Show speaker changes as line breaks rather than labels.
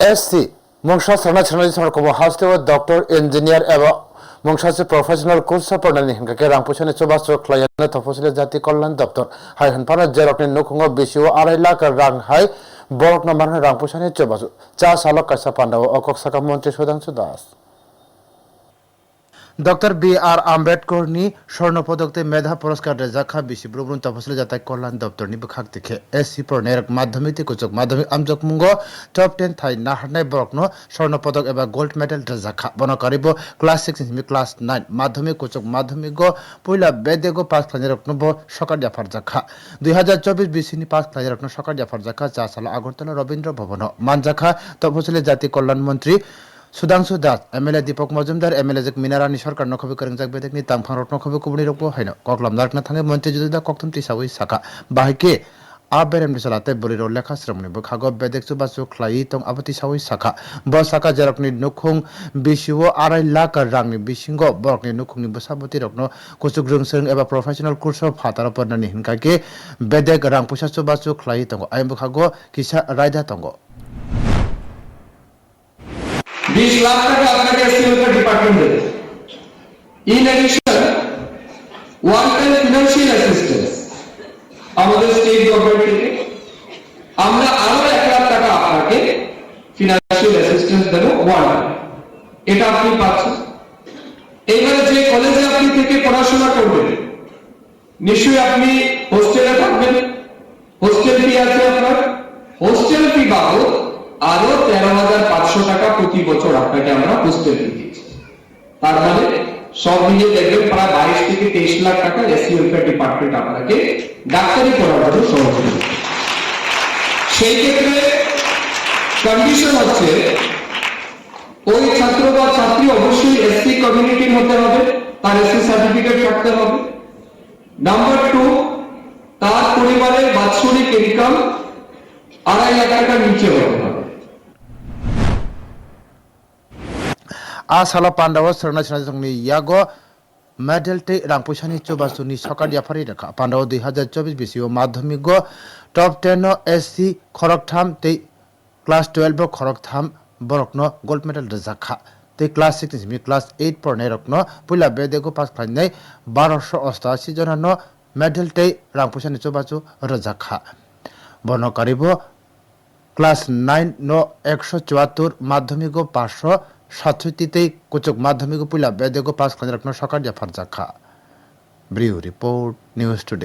SC মংসা সনা ছনাজি সনকম হাস্তে ও doctor engineer এবং মংসাসে professional course পড়ানি হিমকাকে রামপুছনে চোবা চোখ লাইনে তফসিলে জাতি কল্যাণ দপ্তর হাই হানফানা জেরকনি নখঙ্গ বেশি ও আড়াই লাখ রাং হাই বরক নম্বর রামপুছনে চোবা চা সালক কাসা পান্ডা ও অকক শাখা মন্ত্রী Sudhanshu Das doctor B R আম্বেদকরনি স্বর্ণপদকতে মেধা পুরস্কার রেজাখা বিসি ব্রুবরুন তফসিল যাতাই কল্যাণ দপ্তরনি বখাক দেখে এস সি পর মাধ্যমিক কুচক মাধ্যমিক আমজক মুঙ্গ টপ টেন থাই নাহারনাই বরকনো স্বর্ণপদক এবা গোল্ড মেডেল রেজাখা বনকারিব ক্লাস সিক্স হিমি ক্লাস নাইন মাধ্যমিক কুচক মাধ্যমিক পয়লা বেদেগো পাস খানি রকনব সকাল জাফার জাখা দুই হাজার চব্বিশ বিসিনি পাস খানি রকন সকাল জাফার জাখা চা সালা আগরতলা রবীন্দ্র ভবন মানজাখা তফসিলে জাতি কল্যাণ মন্ত্রী সুধাংশু দাস এমএলএ দীপক মজুমদার এমএলএ জেক মিনারানি সরকার নখবি করং জাক বেদেকনি তামফাং রত্ন খবি কুবনি রকবো হাইনো ককলাম নারকনা থাঙ্গে মন্ত্রী যুদা কক্তম টিসাউই সাকা বাহিকে a berem ni salate boliro lekha sramni bo khago bedek chu basu khlai tong abati sawi sakha bo saka jarokni nukhung bisiwo arai lakh rangni bisingo borokni nukhungni bosaboti rokno kusuk rungseng eba professional course of fatara pornani hinka ke bedek rang pusa chu basu
বিশ লাখ টাকা আপনাকে এসটিমেটের department দেবে। In addition one time financial assistance আমাদের state government থেকে আমরা আরও এক লাখ টাকা আপনাকে ফিনান্সিয়াল অ্যাসিস্ট্যান্স দেবো ওয়ান এটা আপনি পাচ্ছেন। এইবারে যে কলেজে আপনি থেকে পড়াশোনা করবেন, নিশ্চয়ই আপনি হোস্টেলে থাকবেন। হোস্টেল ফি আছে আপনার। হোস্টেল ফি বাবদ আরও তেরো হাজার পাঁচশো টাকা প্রতি বছর আপনাকে আমরা ফি দিচ্ছি। তার মানে সব মিলিয়ে দেখবেন প্রায় বাইশ থেকে তেইশ লাখ টাকা এসসি ওয়েলফেয়ার ডিপার্টমেন্ট আপনাকে ডাক্তারি করার সহযোগিতা সেই ক্ষেত্রে কন্ডিশন হচ্ছে, ওই ছাত্র বা ছাত্রী অবশ্যই এসসি কমিউনিটির হতে হবে, তার এসসি সার্টিফিকেট থাকতে হবে। নাম্বার টু তার পরিবারের বাৎসরিক ইনকাম আড়াই লাখ টাকার নিচে হবে।
A sala pandawa sarna chana jangni yago medal তে রাংপুসানি চৌবাসুনি সকাল জাফারি রেখা পান্ডাও দুই হাজার চব্বিশ বিসিও মাধ্যমিক টপ টেন এস সি খরকথাম তে ক্লাস টুয়েলভ খরকথাম বরকন গোল্ড মেডেল রেজাখা তে ক্লাস সিক্স ক্লাস এইট পড়নে রকন পুলা বেদেগো পাস খাইনাই বারোশো অষ্টাশি জনানো মেডেল তে রাংপুসানি চৌবাসু রেজাখা বনকারিব ক্লাস নাইন ন একশো চুয়াত্তর মাধ্যমিক পাঁচশো সাতষট্টিতেই কুচক মাধ্যমিক পুলা বেদেগো পাঁচ খানি রকন সকাল জাফার জাখা ব্রিউ রিপোর্ট, নিউজ টুডে।